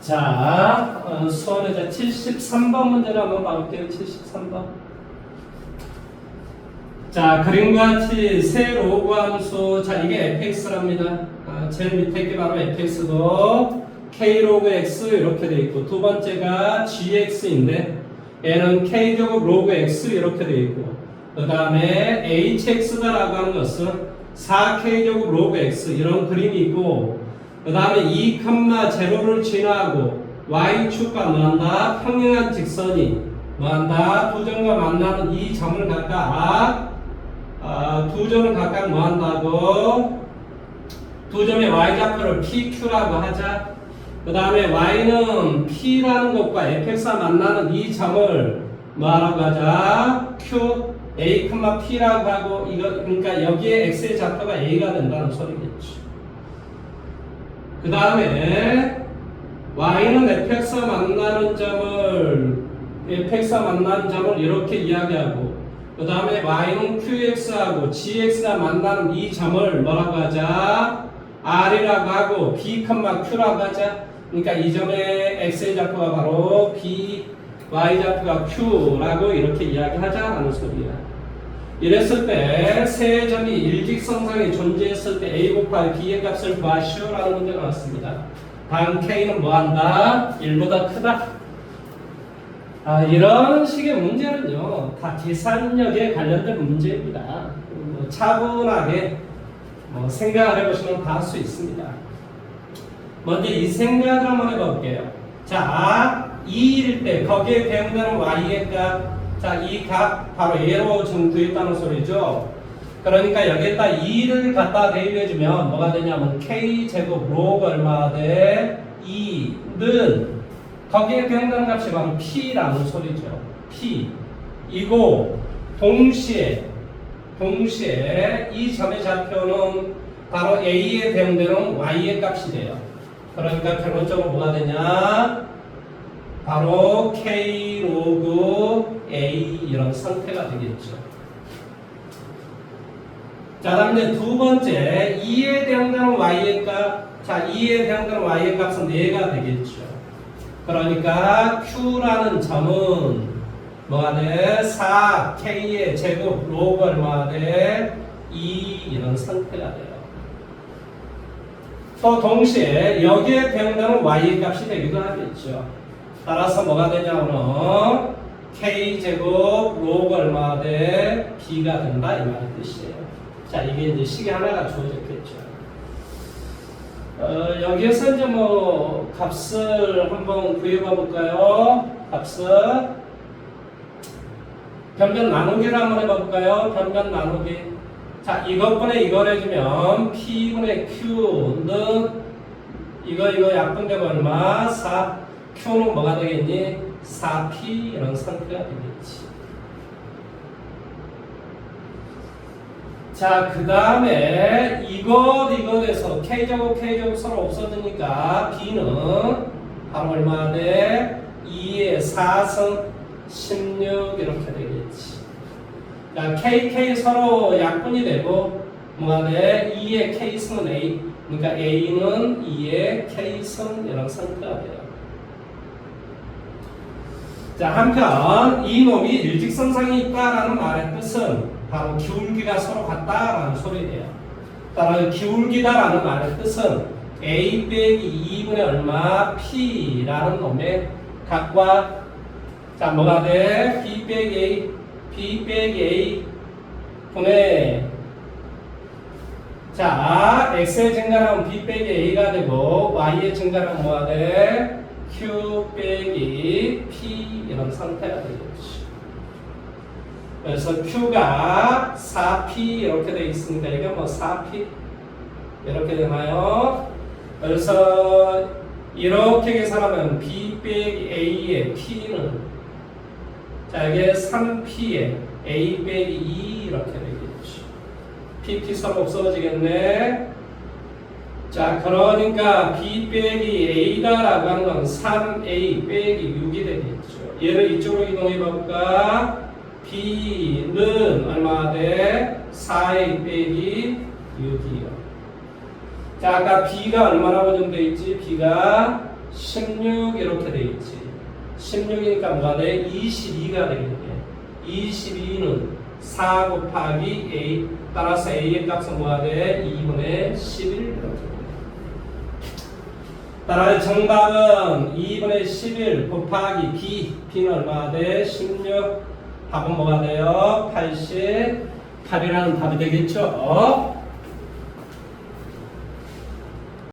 자, 어, 수원에서 73번 문제를 한번 봐볼게요. 73번. 자, 그림과 같이 세 로그 함수. 자, 이게 fx랍니다. 아, 제일 밑에 게 바로 fx고, k 로그 x 이렇게 돼 있고, 두 번째가 gx인데, 얘는 k 제곱 로그 x 이렇게 돼 있고, 그 다음에 hx다라고 하는 것은 4k 제곱 로그 x 이런 그림이 있고, 그 다음에 2, 0를 지나고 y축과 뭐한다? 평행한 직선이 뭐한다? 두 점과 만나는 이 점을 각각 아, 두 점을 각각 뭐한다고? 두 점의 y좌표를 PQ라고 하자. 그 다음에 y는 P라는 것과 fx가 만나는 이 점을 뭐하라고 하자? Q, A, P라고 하고 이거 그러니까 여기에 x의 좌표가 a가 된다는 소리겠죠. 그 다음에 y는 fx와 만나는 점을 fx와 만나는 점을 이렇게 이야기하고 그 다음에 y는 qx하고 gx가 만나는 이 점을 뭐라고 하자? r이라고 하고 b, q라고 하자. 그러니까 이 점의 x의 좌표가 바로 b, y 좌표가 q라고 이렇게 이야기하자라는 소리야. 이랬을 때 세 점이 일직선상에 존재했을 때 a 곱하기 b의 값을 구하시오라는 문제가 왔습니다. 단 k는 뭐한다? 1보다 크다. 아, 이런 식의 문제는요 다 계산력에 관련된 문제입니다. 뭐 차분하게 뭐 생각을 해보시면 다 할 수 있습니다. 먼저 이 생각을 한번 해볼게요. 자, 2일 때 거기에 대응되는 y의 값 자, 이값 바로 얘로 지금 구했다는 소리죠. 그러니까 여기에다 2를 갖다 대입해주면 뭐가 되냐면 k제곱 로그 얼마 돼? 2는 거기에 대응되는 값이 바로 p라는 소리죠. p 이고 동시에 동시에 이 점의 좌표는 바로 a에 대응되는 y의 값이 돼요. 그러니까 결론적으로 뭐가 되냐? 바로 k 로그 a 이런 상태가 되겠죠. 자, 다음에 두 번째 2에 대응되는 y의 값. 자, 2에 대응되는 y의 값은 4가 되겠죠. 그러니까 q라는 점은 뭐가 돼? 4k의 제곱 로그 얼마가 돼? 2 이런 상태가 돼요. 또 동시에 여기에 대응되는 y의 값이 되기도 하겠죠. 따라서 뭐가 되냐면 k제곱 로그 얼마가 돼? b가 된다 이 말의 뜻이에요. 자 이게 이제 식이 하나가 주어졌겠죠. 어, 여기에서 이제 뭐 값을 한번 구해봐 볼까요? 값을 변변 나누기를 한번 해봐 볼까요? 변변 나누기. 자 이것분의 이걸 해주면 p분의 q는 이거 이거 약분되고 얼마? 4 q는 뭐가 되겠니? 4p 이런 상태가 되겠지. 자, 그 다음에 이것 이것에서 k제곱 k제곱 서로 없어지니까 b는 바로 얼마 돼? 2의 4승 16 이렇게 되겠지. 자, kk 서로 약분이 되고 뭐가 돼? 2의 k승은 a 그러니까 a는 2의 k승 이런 상태가 돼요. 자, 한편 이 놈이 일직선상에 있다라는 말의 뜻은 바로 기울기가 서로 같다라는 소리예요. 따라 기울기다라는 말의 뜻은 a 빼기 2분의 얼마 p라는 놈의 값과 자 뭐가 돼? b 빼기 a b 빼기 a 분의 자 x의 증가는 b 빼기 a가 되고 y의 증가는 뭐가 돼? q 빼기 이런 상태가 되겠죠. 그래서 q가 4p 이렇게 되어 있습니다. 이게 뭐 4p 이렇게 되나요? 그래서 이렇게 계산하면 b 빼기 a의 p는 자 이게 3p에 a 빼기 2 이렇게 되겠죠. pp 서로 없어지겠네. 자, 그러니까 b 빼기 a다라고 하는 건 3a 빼기 6이 되겠죠. 얘를 이쪽으로 이동해 볼까? b는 얼마 돼? 4a 빼기 6이요. 자, 아까 b가 얼마라고 좀돼 있지? b가 16 이렇게 돼 있지. 16이니까 뭐가 돼? 22가 되겠네. 22는 4 곱하기 A 따라서 A의 값은 뭐가 돼? 2분의 11 이렇게 돼. 따라서 정답은 2분의 11 곱하기 B B는 얼마가 돼? 16 답은 뭐가 돼요? 88이라는 답이 되겠죠?